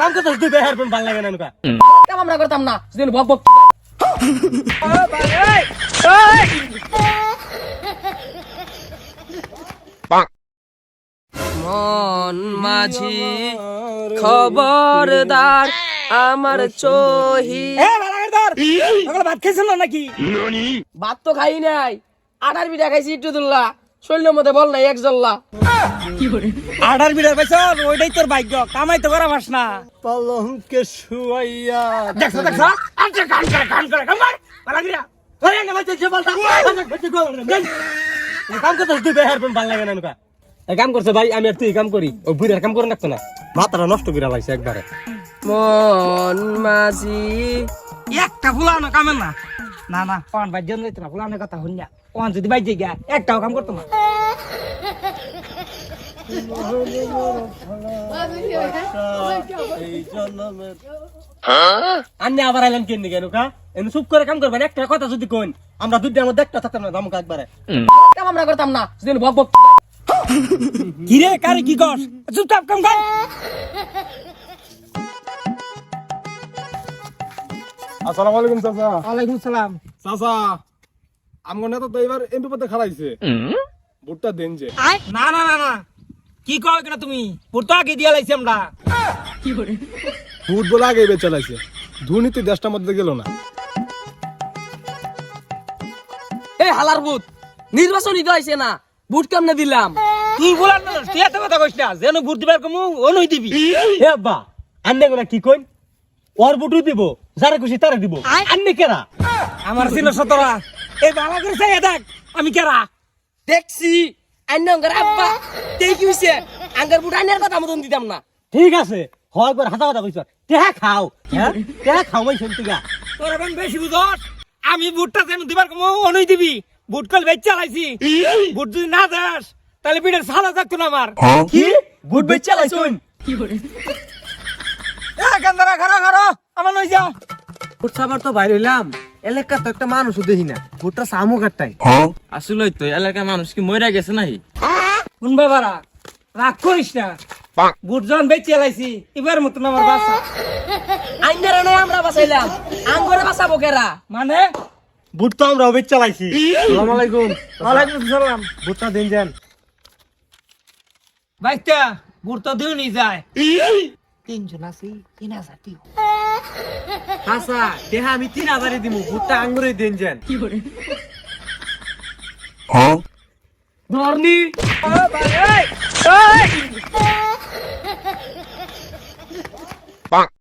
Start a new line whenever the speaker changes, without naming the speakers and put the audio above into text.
কাম করতে বেহার ভালো লাগে না নুকা
কাম আমরা করতাম না যদি বক বক মন মাঝি খবরদার আমার চহি।
ভাত খাইছ না নাকি
ভাত তো খাই নাই আটার পিঠা খাইছি একটু দুল্লা। শরীরের মধ্যে বল নাই এক জল্লা।
আডার বিড়ার পাইছ? ওইটাই তোর ভাগ্য। কামাই তো করা পাস না। পলংকে শুয়াইয়া দেখছ দেখছ? আচ্ছা গান করে গান করে কাম কর। বালাগিরা ওরে না বাচ্চা যে বলতা গো কাম করতে তুই বেহার পন ভালো লাগে না নুকা এই কাম করছে ভাই আমি আর তুই কাম করি। ও বুড়ার কাম করে রাখতো না। মাথাটা নষ্ট করে লাইছে একবারে।
মন মাঝি।
একটা ফুলানো কামের না। না না পান ভাই ফুলানোর কথা হইন না পান যদি বাইজে গিয়া একটাও কাম করতো না। আন্নে আবার আইলেন কেন কেন কা এমনি চুপ করে কাম করবেন একটা কথা যদি কোন আমরা দুইটার মধ্যে একটা থাকতাম না দামকা একবারে।
আমরা করতাম না যদি বক বক
কি রে কারে কি কর চুপচাপ কাম কর।
আসসালামু আলাইকুম চাচা।
ওয়ালাইকুম সালাম।
চাচা আমগো নেতা তো এবার এমপি পদে খারাইছে ভোটটা দেন যে।
না না না না। কি কও কেন তুমি? পুরতো আগে দিয়া লাইছি আমরা।
ভোট বলে আগে এবার চালাইছে দুর্নীতি দেশটার মধ্যে গেল না।
এই হালার ভূত নির্বাচনই তো হয়েছে না। বুট কেমনে দিলাম?
তুই বলার না তুই এত কথা কইস না। যেন ভোট দিবার কমু অনুই দিবি। হে বা আন্নে গুলা কি কইন? ওর বুটু দিব যারা খুশি তারা দিব। আন্নে কেরা? আমার ছিল সতরা। এই বাবা করে চাই দেখ আমি কেরা
দেখছি আইন অঙ্গার আব্বা কি হইছে? আঙ্গার বুট আইনের কথা মতন দিতাম না।
ঠিক আছে হয় একবার হাতা কথা কইছ। টেহা খাও হ্যাঁ টেহা খাও মাই শুনতে গা। তোর এখন বেশি বুঝস? আমি বুটটা যেন দিবার কমু অনুই দিবি। বুট কল বেচ চালাইছি বুট যদি না দাস তাহলে পিঠের সালা থাকতো না আমার। কি? বুট বেচ চালাইছুন এ কান্দারা খারো খারো আমার নই যা
ভোট সাবার তো বাইরে হইলাম। এলাকা তো একটা মানুষও দেখি না ভোটটা সামু কাটতাই
আসলে তো এলাকার মানুষ কি মরে গেছে নাকি?
কোন বাবারা রাগ করিস না। বুট যখন বেচ চালাইছি এবার মতন আমার বাসা।
আইনের নয় আমরা বাঁচাইলাম আঙ্গরে বাঁচাবো কেরা?
মানে? বুট তো আমরা বেচ চালাইছি
আসসালামু আলাইকুম।
ওয়ালাইকুম সালাম।
ভোটটা দিন যান
বাইকটা বুট তো দিও নি যায়
আচ্ছা দেহা আমি তিন আবারে দিমু ভোটটা আঙ্গুরে দিন যান।
ধরনি।